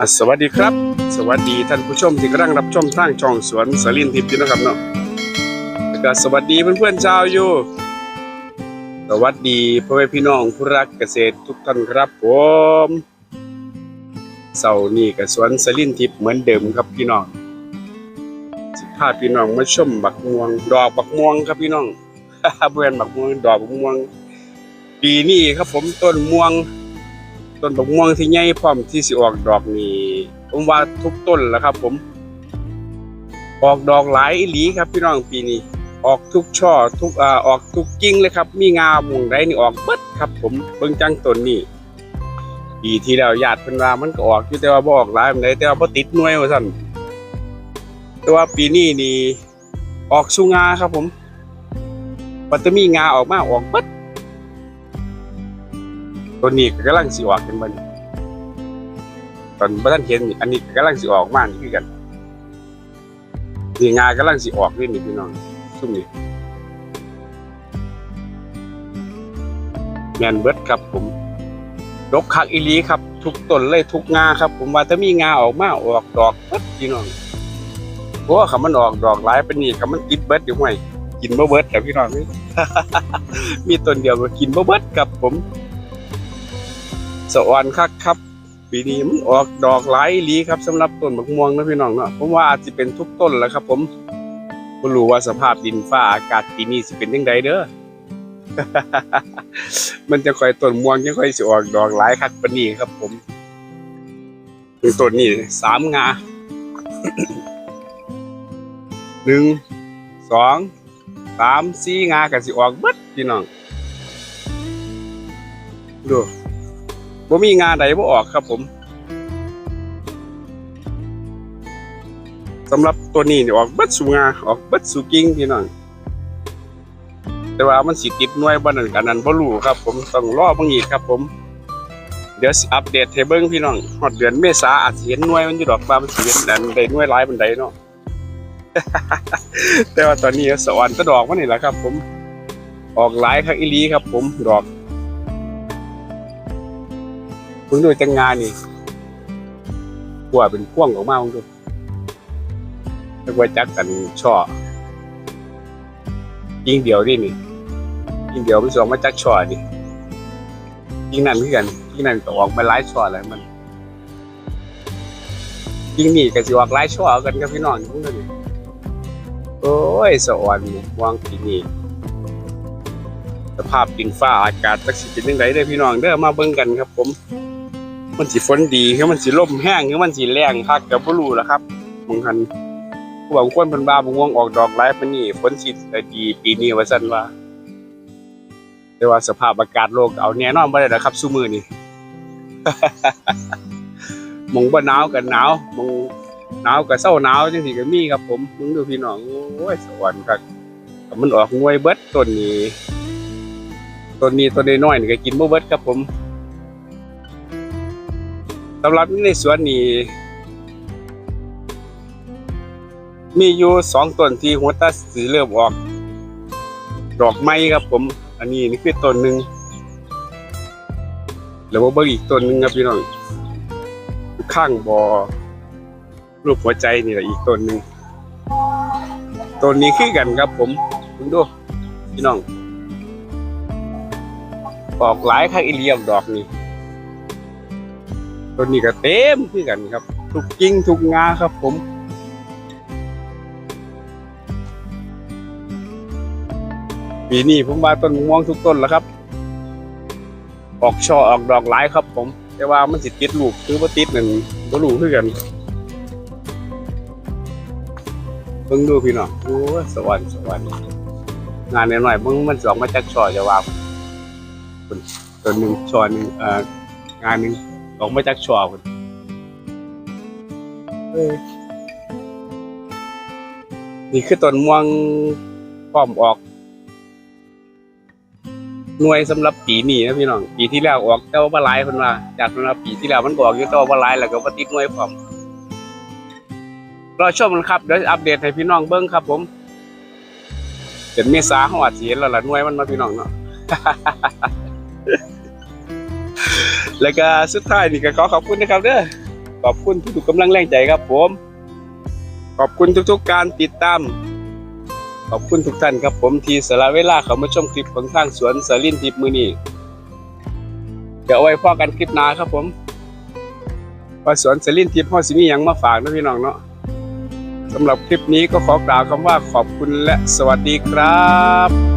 อะสวัสดีครับ สวัสดีท่านผู้ชมที่กำลังรับชมทางช่องสวนสลินทิพย์อยู่นะครับเนาะแล้วก็สวัสดีเพื่อนๆชาวอยู่ สวัสดีพ่อแม่พี่น้องผู้รักเกษตรทุกท่านครับผมเสาร์นี้กับสวนสลินทิพย์เหมือนเดิมครับพี่น้องสิพาพี่น้องมาชมบักม่วง ดอกบักม่วงครับพี่น้องเพื่อนบักม่วงดอกบักม่วง ปีนี้ครับผมต้นม่วง ต้นบักม่วงที่ใหญ่พร้อมที่สิออกดอกนี่ผมว่าทุกต้นแล้วครับ ผม ออกดอกหลายอีหลีครับ พี่น้องปีนี้ออกทุกช่อทุกอ่าออกทุกกิ่งเลยครับ มีงามุงไดนี่ออกเบิดครับ ผมเบิ่งจังต้นนี่ปีที่แล้วญาติเพิ่นว่ามันก็ออกอยู่แต่ว่าบ่ออกหลายปานใดแต่ว่าบ่ติดหน่วยว่าซั่นแต่ว่าปีนี้นี่ออกสุงาครับ ผมมันจะมีงาออกมาออกเบิด ตัวนี้ก็กำลังสิออกเป็นมันตอนบ่ทันเห็นอันนี้ก็กำลังสิออกมานี่คือกันนี่งากำลังสิออกนี่นี่พี่น้องซุ่มนี่แมนเบิดครับผมดกคักอีลีครับ ทุกต้นเลยทุกงาครับ ผมว่าถ้ามีงาออกมาออกดอกเบิดพี่น้องเพราะว่าคำมันออกดอกหลายเปานนี้คำมันติดเบิดอยู่ห้วยกินบ่เบิดแต่พี่น้องนี่มีต้นเดียวก็กินบ่เบิดครับผม สวรรค์คักครับ ปีนี้มันออกดอกหลายลีครับสำหรับต้นมะม่วงนะพี่น้องเนาะผมว่าอาจจะเป็นทุกต้นแหล้วครับ ผมบ่รู้ว่าสภาพดินฟ้าอากาศปีนี้สิเป็นยังไงเด้อมันจะค่อยต้นม่วงจะค่อยสิออกดอกหลายคักปานนี้ครับ ผมคือต้นนี้สามงาหนึ่งสองสามสี่งาก็สิออกเบิดพี่น้องดู บ่มีงานใดบ่ออกครับผมสำหรับตัวนี้นี่ออกเบิดสูงาออกเบิดสูกิ่งพี่น้องแต่ว่ามันสิติดหน่วยบ่นั่นกันนั้นบ่รู้ครับ ผมต้องรอบังอีกครับ ผม เดี๋ยวอัปเดตให้เบิ่งพี่น้องฮอดเดือนเมษาอาจสิเห็นหน่วยมันอยู่ดอกว่ามันสิเห็นอันได้หน่วยหลายปานใดเนาะแต่ว่าตอนนี้สวรรค์ก็ดอกมันนี่แหละครับ ผมออกหลายคักอีลีครับ ผมดอก เพิ่งดูจังงานนี่กลัวเป็นพ่วงออกมาเพิ่งดูแล้วว่าจักกันช่อยิงเดียวนี่นี่ยิงเดียวไม่สองมาจักช่อนี่ยิงนั่นคือกันยิงนั่นก็ออกมาหลายช่อแล้วมันยิงนี่ก็สิออกหลายช่อกันกับพี่น้องเพิ่งดูนี่โอ้ยสวรรค์วางปีนี้สภาพดินฟ้าอากาศจักสิเป็นยังไงเด้อพี่น้องเด้อมาเบิ่งกันครับผม มันสิฝนดีคือมันสิลมแห้งคือมันสิแรงคักก็บ่รู้ล่ะครับบางคันผู้บางคนเพิ่นว่าบ่ง่วงออกดอกหลายปานนี้ฝนสิดดีปีนี้ว่าซั่นว่า แต่ว่าสภาพอากาศโลกเอาแน่นอนบ่ได้ดอกครับซุมื้อนี้มงบ่หนาวก็หนาวมงหนาวก็เซาหนาวจังซี่ก็มีครับผมมึงดูพี่น้องโอ้ยสวรรค์ครับมันออกงวยเบิดต้นนี้ต้นนี้ต้นน้อยนี่ก็กินบ่เบิดครับผม สำหรับในสวนนี้มีอยู่สองต้นที่หัวตาสีเริ่มออก ดอกไม้ครับผม อันนี้นี่คือต้นหนึ่งแล้วว่าเบิ่งอีกต้นหนึ่งครับพี่น้องข้างบอ่อรูปหัวใจนี่แหละอีกต้นหนึ่งต้นนี้คือกันครับผมคุณดูพี่น้องออกหลายข้างอีเลียมดอกนี่ ต้นนี้ก็เต็มคือกันครับ ทุกกิ่งทุกงาครับผมปีนี้ผมว่าต้นม่วงทุกต้นแล้วครับ ออกช่อออกดอกหลายครับ ผม แต่ว่ามันสิติดลูกหรือว่าติดหนั่นบ่รู้คือกันเบิ่งดูพี่น้องโอ้สวรรค์สวรรค์งานน้อยๆเบิ่งมันสออกมาจากช่อจะว่าคุณต้นหนึ่งช่อหนึงเอ่องานหนึ่ง ออกมาจากชอบนี่คือต้นม่วงพร้อมออก หน่วยสำหรับปีนี้นะพี่น้อง ปีที่แล้วออกเจ้าบาลายคนว่าจากสำหรับปีที่แล้วมันก็ออกอยู่เจ้าบาลายแล้วก็บ่ติดหน่วยพร้อมรอชมกันครับเดี๋ยวอัปเดตให้พี่น้องเบิ่งครับ ผมเป็นเมษาเฮาอาจสิเห็นแล้วล่ะหน่วยมันมาพี่น้องเนาะ แล้วก็สุดท้ายนี่ก็ขอขอบคุณนะครับเด้อขอบคุณทุกๆกำลังแรงใจครับ ผม ขอบคุณทุกๆการติดตาม ขอบคุณทุกท่านครับผมที่สละเวลาเข้ามาชมคลิปของทางสวนสลินทิพย์มือนี้เดี๋ยวเอาไว้พอกันคลิปหน้าครับผมว่าสวนสลินทิพย์พ่อสิมีหยังมาฝากนะพี่น้องเนาะสำหรับคลิปนี้ก็ขอกล่าวคำว่าขอบคุณและสวัสดีครับ